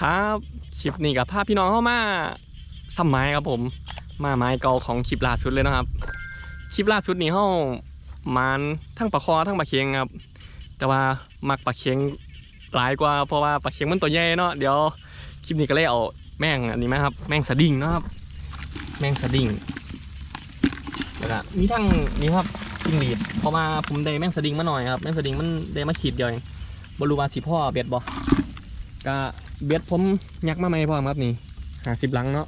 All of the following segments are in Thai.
ครับคลิปนี้กับภาพพี่น้องเข้ามาซ้ำไม้ครับผม มาไม้เก่าของคลิปล่าสุดเลยนะครับคลิปล่าสุดนี้เข้ามานทั้งปลาคอทั้งปลาเค็งครับ แต่ว่ามักปลาเค็งหลายกว่าเพราะว่าปลาเค็งมันตัวใหญ่เนาะเดี๋ยวคลิปนี้ก็เลยเอาแม่งอันนี้ไหมครับ แม่งสดิ้งนะครับ แม่งสดิ้งแล้วก็มีทั้งนี้ครับจิ้งหรีดพราะว่าผมได้แม่งสดิ้งมาหน่อยครับแม่งสดิ้งมันได้มาขีดเดียวเองบรูวาสีพ่อเบ็ดบ่ก็ เบ็ดผมยักมาไหมพ่อครับนี่หาสิบลังเนาะ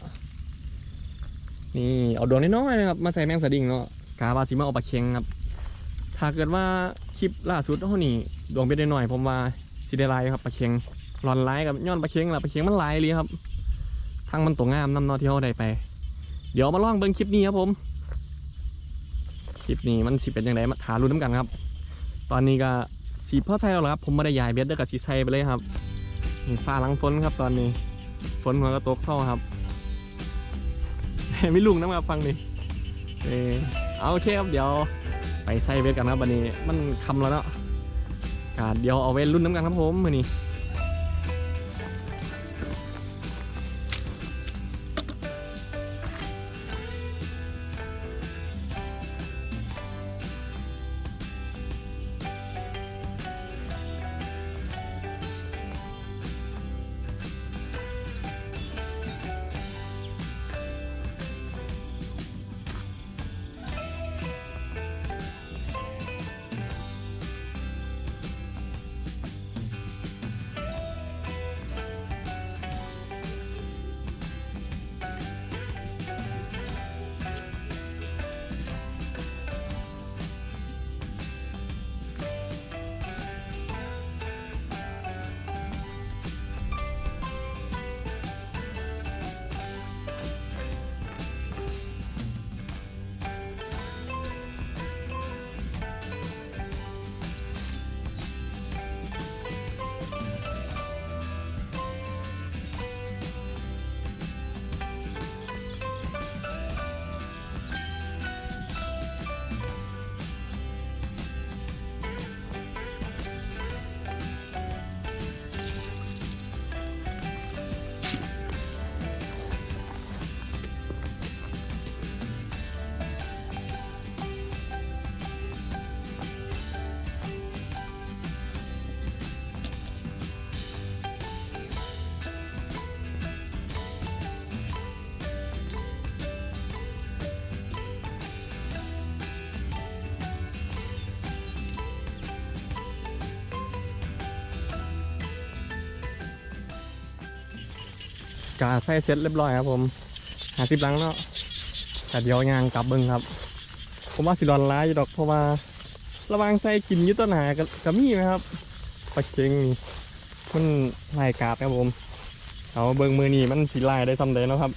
นี่เอาดวงน้อยๆนะครับมาใส่แมงสดิ้งเนาะกาวาสิมาเอาปลาเค็งครับ ถ้าเกิดว่าคลิปล่าสุดเท่านี้ดวงเบ็ดได้หน่อยผมว่าสิได้ลายครับปลาเค็งรอนไลายกับย้อนปลาเค็งละปลาเค็งมันลายเลยครับทั้งมันตัวงามน้ำเนอที่เขาได้ไป เดี๋ยวมาลองเบิ่งคลิปนี้ครับผมคลิปนี้มันสิเป็นยังไงมาถารุ้นน้ำกันครับ ตอนนี้ก็สีพ่อใส่แล้วเรอครับผมไม่ได้ยายเบ็ดเด้อกับสีใส่ไปเลยครับ นี่ฟ้าหลังฝนครับตอนนี้ ฝนหัวก็ตกเศร้าครับไม่ลุงนะครับฟังดิเออเอาโอเคครับเดี๋ยวไปใส่เวทกันครับวันนี้มันคำแล้วเนาะกาเดี๋ยวเอาเวทรุ่นน้ำกันครับผมวันนี้ กาใส่เสร็จเรียบร้อยครับผมหาสิบลังเนาะแต่เดี๋ยวยางกลับเบิ้งครับ ผมว่าสิรอนร้ายอยู่ดอกเพราะว่าระวางใส่กินยุต้นหากับมีไหมครับปลาเค็งนี่มันลายกาบครับผมเอาเบิ้งมือนี่มันสีลายได้ซ้ำเดเนาะครับ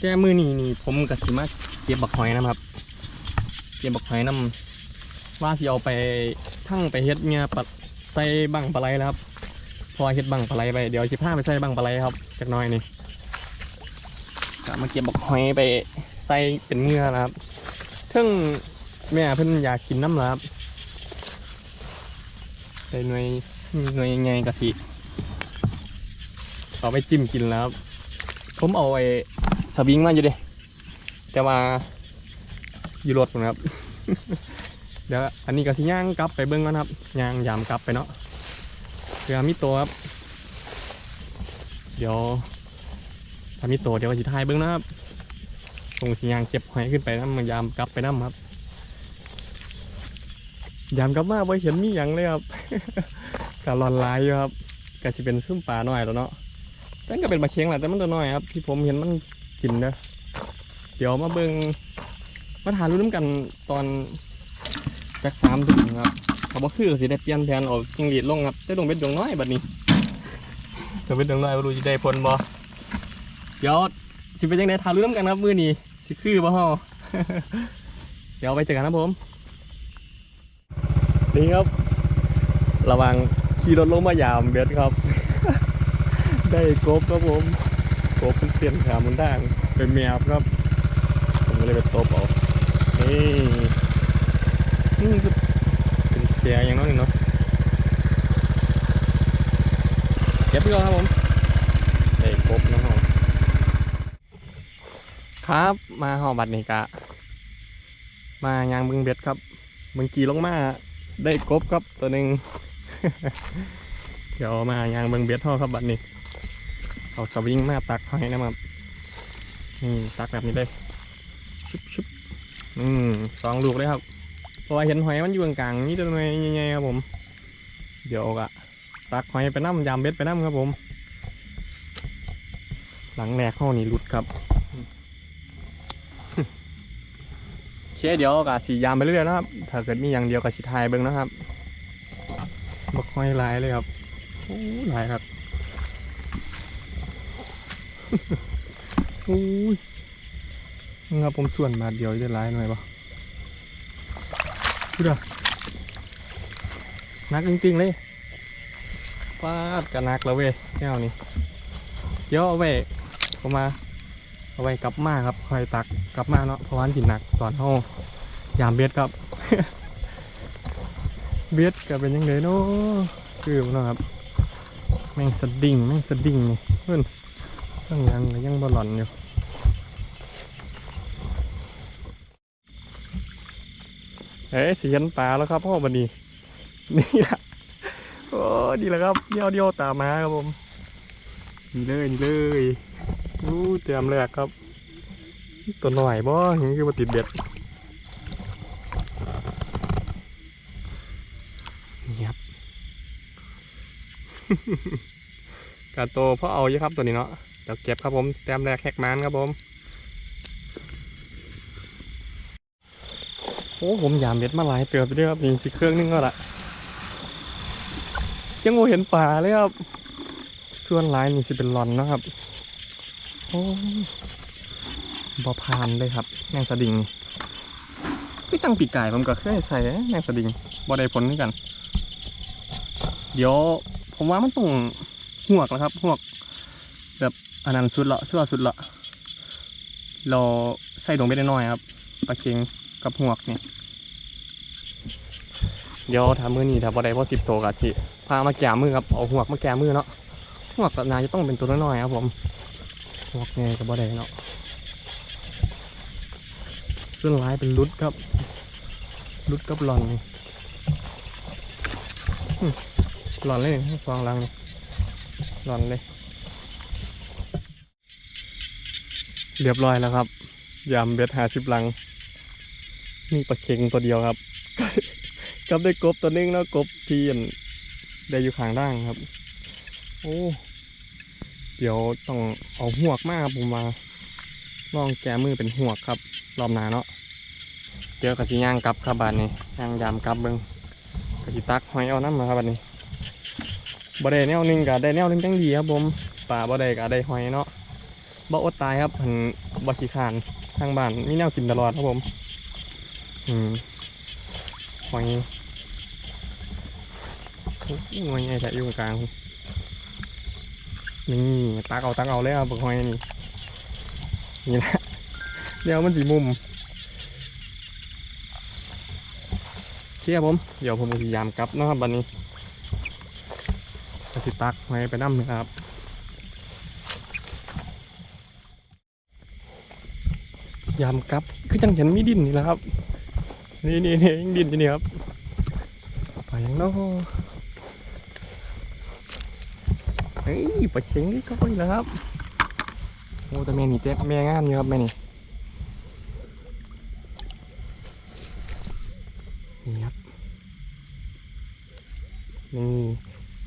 แก้มือนี่นี่ผมกับสิมาเก็บบักหอยนะครับ เก็บบักหอยน้ำว่าสิเอาไปทั้งไปเฮ็ดเงี้ยปัดใส่บังปลาไหลแล้วครับ พอเฮ็ดบังปลาไหลไปเดี๋ยวสิพาไปใส่บังปลาไหลครับจักหน้อยนี่ก็มาเก็บบักหอยไปใส่เป็นเงือนะครับเพิ่งแม่เพิ่นอยากกินน้ำครับใส่หน่วยหน่วยใหญ่กะสิเอาไปจิ้มกินแล้วครับผมเอาไอ้สวิงมาอยู่ดิแต่ว่าอยู่รถผมครับ เดี๋ยวอันนี้ก็สิย่างกลับไปเบิ้งก่อนครับย่างยามกลับไปเนาะ รือมีตัวครับ เดี๋ยวถ้ามีตัวเดี๋ยวสิทายเบิ้งนะครับส่งสัญญาณเก็บหอยขึ้นไปน้ำมันยามกลับไปน้ำครับ ยามกลับมาไ่เห็นมีอย่างเลยครับกะลอนลายอยู่ครับกะสิเป็นขึ้นป่าหน่อยแล้วเนาะแต่ก็เป็นปลาเค็งแหละแต่มันตัวน้อยครับที่ผมเห็นมันกินเด้อเดี๋ยวมาเบิ้งมาทานรู้น้ำกันตอนจากสามถึงครับ เขาบอกคือสิได้เปลี่ยนแผนเอาจิงหรีดลงครับได้ลงเป็นดวงน้อยบัดนี้จะเป็นดวงน้อยบ่รู้สิได้ผลบ่เดี๋ยวสิเป็นยังไงทารู้น้ำกันครับมื้อนี้สิคือบ่ฮอเดี๋ยวไปเจอกันครับผมนี่ครับ ระวังขี่รถลงมายามเบ็ดครับ ได้กบครับผมกบมันเปลี่ยนขามันด่างเป็นแมวครับ ผมก็เลยไปตบเอานี่นี่คือ เสียอย่างน้อยหนึ่งเนาะเก็บไปก่อนครับผมได้กบนะครับครับมาหอบัดนี้กะมายางบึงเบ็ดครับมึงกีลงมาได้กบครับตัวหนึ่งเดี๋ยวมายางบึงเบ็ดห่อครับบัดนี้เอาสวิงมาตักใหอยนะครับนี่ตักแบบนี้เลยชุบชุบอืมสองลูกเลยครับ ราะว่าเห็นหอยมันอยู่กลางๆนี่ตัวใหญ่ๆครับผม เดี๋ยวกะตักหอยไปน้ำยามเบ็ดไปน้ำครับผม หลังแรกเข้านี่หลุดครับโอเคเดี๋ยวกะสียามไปเรื่อยๆนะครับ ถ้าเกิดมีอย่างเดียวกับสีทายเบิ้งนะครับบักหอยลายเลยครับโอ้ลายครับโอ้ยครับผมส่วนบาเดียวจะลายหน่อยปะ ดูดินักจริงๆเลยฟาดกันนักแล้วเว้ยแก้วนี้เดี๋ยวเอาไว้ผมมาเอาไว้กลับมาครับคอยตักกลับมาเนาะเพราะว่าจินหนักตอนห้ยามเบ็ดครับ เบ็ดก็เป็นยังไงเนาะคือมันนะครับ แม่งสดิ้งแม่งสดิ้งนี่เพื่อนยังยังยังบอลอนอยู่ เอ้ยเสียนปลาแล้วครับพ่อบันนี้นี่ละโอ้ดีแล้วครับเดียวเดียวตามมาครับผมนี่เลยนี่เลยอู้เตรียมแรกครับ ตัวหน่อยบ่ยังคือมาติดเบ็ดนี่ครับกาโตพ่อเอาเยอะครับตัวนี้เนาะเดี๋ยวเก็บครับผมแต้มแรกแฮกมันครับผม โอ้ผมยามเบ็ดมาหลายเตือไปด้วยครับนี่สิเครื่องนึงก็ละยังโมเห็นป่าเลยครับ ส่วนลายนี่สิเป็นหลอนนะครับ โอ้บอพานเลยครับแมงสดิงพี่จังปีกไก่ผมก็เคยใส่แมงสดิงบอได้ผลเหมือนกัน เดี๋ยวผมว่ามันต้องหวกแล้วครับหวก แบบอันนั้นสุดละชั่วสุดละเราใส่ลงไปได้น้อยครับปลาเค็ง กับหวกเนี่ย เดี๋ยวทำมือนี้ถ้าพอได้พอสิบโตวกะสิพามาแก้มือครับเอาหวกมาแก้มือเนาะหวกกับนายจะต้องเป็นตัวน้อยๆครับผมหวกไงกับบ่ได้เนาะส่วนร้ายเป็นรุดครับรุดกับหลอนนี่หลอนเลยสองลังนี่หลอนเลย เรียบร้อยแล้วครับยำเบ็ดหาสิบลัง มีปลาเค็งตัวเดียวครับ กับได้กบตัวนึงแล้วกบที่อันได้อยู่ข้างด่างครับ โอ้เดี๋ยวต้องเอาหวกมาครับผมมาลองแกมือเป็นหวกครับ รอบหน้าเนาะเดี๋ยวกระสิย่างกลับครับบานนี้ย่างยามกลับเบิ้งกระสิตักหอยเอาน้ำมาครับบานนี้บ่ได้แนวหนึงกะได้แนวหนึงจังดีครับผมป่าบ่ได้กะได้หอยเนาะบ่อดตายครับหันบ่ขี้ขานทางบ้านมีแนวกินตลอดครับผม อืมหอยโอ้ยหอยใหญ่แท้อยู่กลางนี่ตักเอาตักเอาเลยครับบักหอยนี่นี่แหละเดี๋ยวมันสีมุมเที่ยผมเดี๋ยวผมพยายามกลับนะครับบันนี้ก็สิตักหอยไปน้ำนะครับยามกลับคือจังเห็นมีดินนี่แหละครับ นี่นี่นี่ยังดินอยู่นี่ครับ ไปยังเนาะเฮ้ยปลาเชงนี่ก็ไปแล้วครับโอ้แต่แม่นี่เจ๊แม่งามอยู่ครับแม่นี่นี่ครับนี่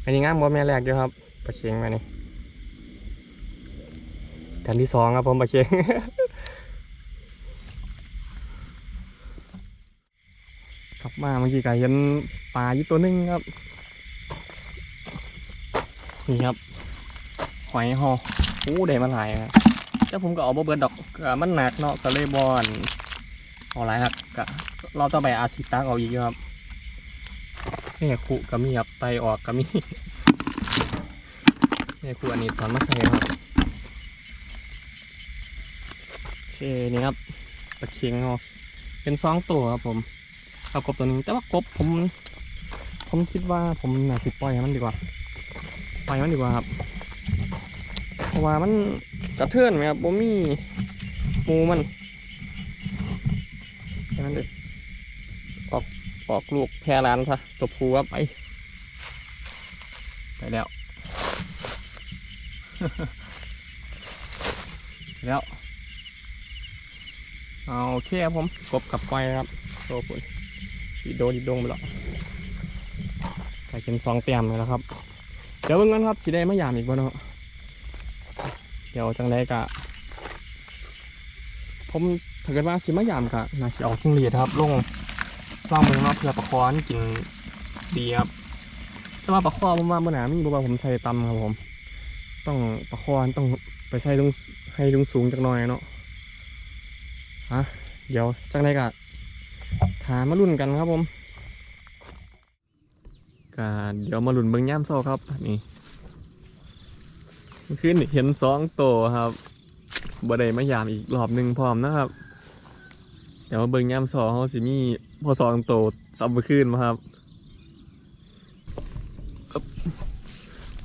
อันนี้งามบ่แม่แรกอยู่ครับปลาเชงม่นี่แถนที่สองครับผมปลาเชงับมาเมื่อกี้ก็เห็นปลาอยู่ตัวหนึงครับ นี่ครับ หอยหอโอ้ได้มาหลายครับแต่ผมก็เอาบ่เบิดดอกก็มันหนักเนาะก็เลยบอนเอาหลายครับก็เราต้องไปอาทิตักเอาอีกอยู่ครับนี่คุก็มีครับไตออกก็มีนี่คุอันนี้ตอนมาใส่ครับโอเคนี่ครับตะเคียงเนาะเป็นสองตัวครับผม เอากบตัวหนึงแต่ว่ากบผม ผมคิดว่าผมน่าสิปล่อยให้มันดีกว่าปล่อยมันดีกว่าครับเพราะว่ามันกระเทือนไหมครับบ่มีมูมันแค่นั้นเองออกออกลูกแพรร้านซะตัวผูครับไป ไปแล้วแล้วเอาโอเคครับผมกบกับไฟครับโซ่ปุ่น ดีโดดีโดงไปแล้วใส่เป็นสองเตียมเลยแล้วครับ เดี๋ยวเบิ่งกันครับสีได้มายามอีกบ่เนาะเดี๋ยวจังไดกะผมถ้าเกิดว่าสิมายามกะน่าสิเอาชิงเลียดครับลงล่างเบิ่งเนาะเพื่อประคอนกินดีครับแต่ว่าปลาคอผมว่าเมื่อหนามีบ่ว่าผมใส่ตำครับผม ต้องปลาคอต้องไปใส่ตรงให้ตรงสูงจักหน่อยเนาะฮะเดี๋ยวจังไรกะ ถามาลุ่นกันครับผมกะเดี๋ยวมาลุ่นเบิ้งย่ามโซ่ครับนี่เมื่อคืนเห็นสองโตวครับบ่ได้มายามอีกรอบหนึ่งพร้อมนะครับ เดี๋ยวมาเบิ้งย่ามโซ่เขาสิมีพอสองโตวซับเมื่อคืนมาครับ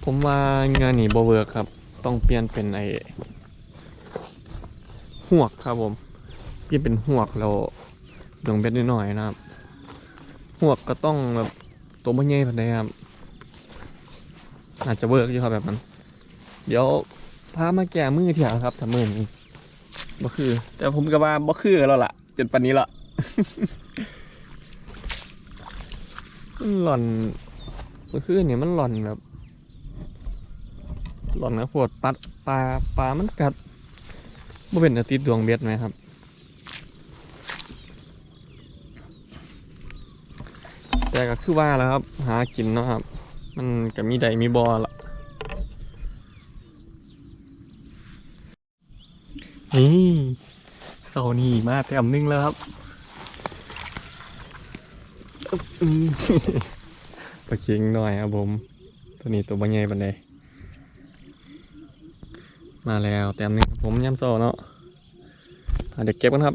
ผมว่างานนี้บเวิร์กครับ ต้องเปลี่ยนเป็นไอ้หวกครับผม เปลี่ยนเป็นหวกแล้ว ลงเบ็ดนิดหน่อยนะครับหวกก็ต้องแบบตัวมันใหญ่ปานใดครับอาจจะเวิร์กอยู่ครับแบบนั้น เดี๋ยวพามาแก้มือเถียครับถ้ามือนี้บ่คือ แต่ผมก็ว่าบ่คือแล้วล่ะจนปันนี้ละหล่อนเมื่คืนเนี่ยมันหล่อนแบบ หล่อนนะปวดปัดปลาปลามันกัดบ่เป็นอาทิตย์ดวงเบ็ดไหมครับ แต่ก็คือว่าแล้วครับ หากินเนาะครับ มันก็มีใดมีบอละนี่เสานี่มาแต้มหนึงแล้วครับอืมปลาเค็งหน่อยครับผม ตัวนี้ตัวบางใหญ่ปันใดมาแล้วแต้มหนึงครับผมย่ำโซเนาะอะเดี๋ยวเก็บกันครับ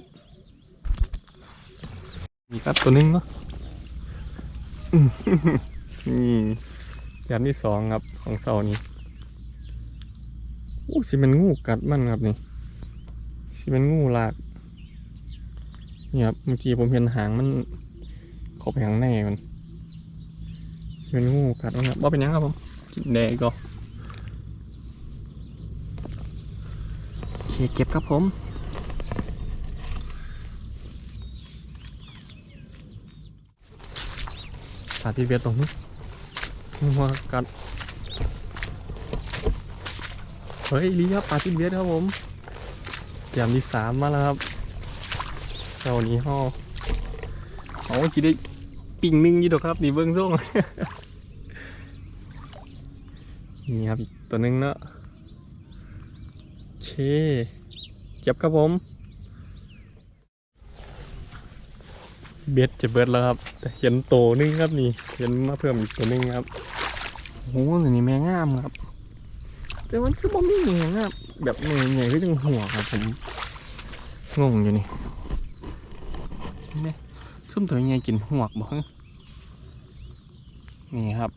มีครับตัวหนึงเนาะอืม นี่แต้มที่สองครับของเสานี้อู้สิเป็นงูกัดมันครับนี่สิเป็นงูลากนี่ครับเมื่อกี้ผมเห็นหางมันข้าไปข้างในมันสิเป็นงูกัดมันครับว่าเป็นยังครับผมกินแดงก็โอเคเก็บครับผม สาธิตเวียดตรงนี้หัวกัดเฮ้ยลีครับปลาทิตเวียดครับผมยามที่สามมาแล้วครับเจ้านี้ห่อเอาจีได้ปิ่งนึงยี่ดอกครับนี่เบิ้องส่งนี่ครับอีกตัวนึงเนาะโอเคเก็บครับผม เบ็ดจะเบิดแล้วครับ แต่เห็นโตนึงครับนี่ เห็นมาเพิ่มอีกตัวนึงครับโอ้โหตัวนี้แม่งามครับ แต่มันคือบ่มีแม่งามแบบแม่ใหญ่ก็จังหัวครับผมงงอยู่นี่แม่ซุ่มตัวใหญ่กินหัวบ่ฮะนี่ครับ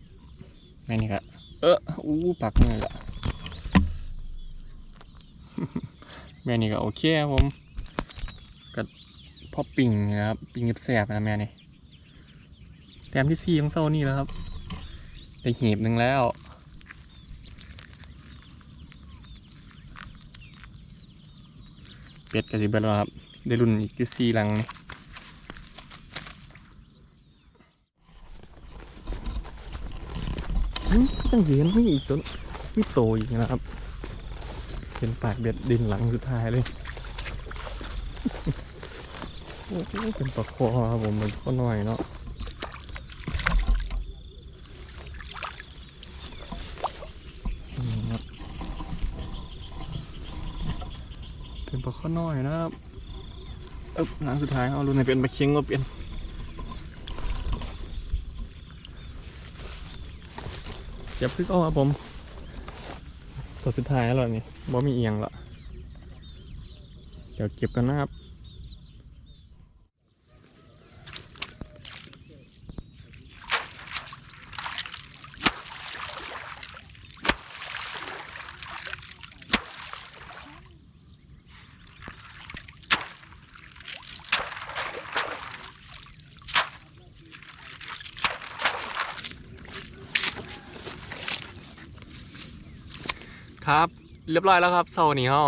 แม่นี่ครับเอออู้ปักเงยละแม่นี่ก็โอเคครับผม พอปิ่งนะครับปิ่งแสบนะแม่นี่แต้มที่สี่ของโซนี่แล้วครับได้หีบหนึ่งแล้วเป็ดกับสิบแล้วครับ ได้รุ่นอีกอยู่สี่หลังนี่จังเห็นไม่อีกตัวไม่โตอีกนะครับ เป็นปากเบ็ดดินหลังสุดท้ายเลย เป็นปลาคอครับผมมันก็น้อยเนาะเป็นปลาข้อน้อยนะครับเอ๊บหลังสุดท้ายเอาลุ้นให้เป็นปลาเค็งก็เป็นเจ็บพึ่งเอครับผม ตัวสุดท้ายแล้วนี่บ่มีเอียงละเดี๋ยวเก็บกันนะครับ ครับ เรียบร้อยแล้วครับเช้านี้เรา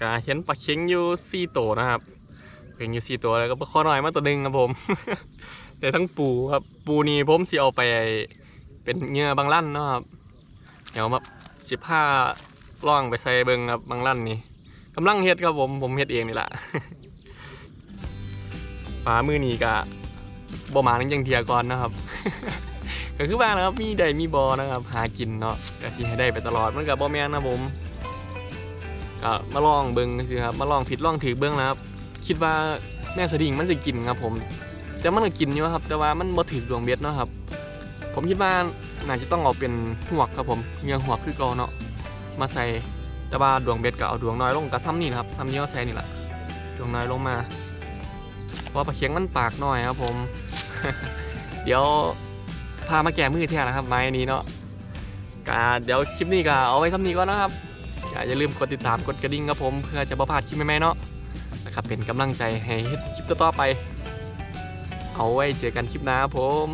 ก็เห็นปลาเค็งอยู่สี่ตัวนะครับเป็นอยู่สี่ตัวแล้วก็ปลาคอน้อยมาตัวหนึ่งครับผม แต่ทั้งปูครับปูนี่ผมสิเอาไปเป็นเงือบางลั่นนะครับเดี๋ยวมาสิผ้าล่องไปใส่เบิงครับบางลั่นนี่กำลังเฮ็ดครับผมผมเฮ็ดเองนี่แหละปลามือนี้ก็บ่มานั่งยังเทียก่อนนะครับก็คือว่านะครับมีได้มีบอนะครับหากินเนาะก็สิให้ได้ไปตลอดมันกับบ่แม่นนะผม ก็มาลองเบิ่งสิครับมาลองผิดลองถือเบิ่งนะครับ คิดว่าแม่สดิ่งมันจะกินครับผม แต่มันก็กินอยู่ครับ แต่ว่ามันบ่ถือดวงเบ็ดเนาะครับ ผมคิดว่าน่าจะต้องเอาเป็นหวกครับผมเงือหวกคือเก่าเนาะมาใส่แต่ว่าดวงเบ็ดก็เอาดวงน้อยลงกับซ้ำนี่นะครับซ้ำนี้ก็ใส่นี่แหละดวงน้อยลงมาเพราะปลาเคียงมันปากน้อยครับผม เดี๋ยวพามาแก่มือแท้แล้วครับไม้นี้เนาะกาเดี๋ยวคลิปนี้ก็เอาไว้ซ้ำนี้ก่อนนะครับ อย่าลืมกดติดตามกดกระดิ่งครับผมเพื่อจะประพลาดคลิปใหม่ๆเนาะนะครับเป็นกำลังใจให้คลิปต่อๆไป เอาไว้เจอกันคลิปหน้าครับผม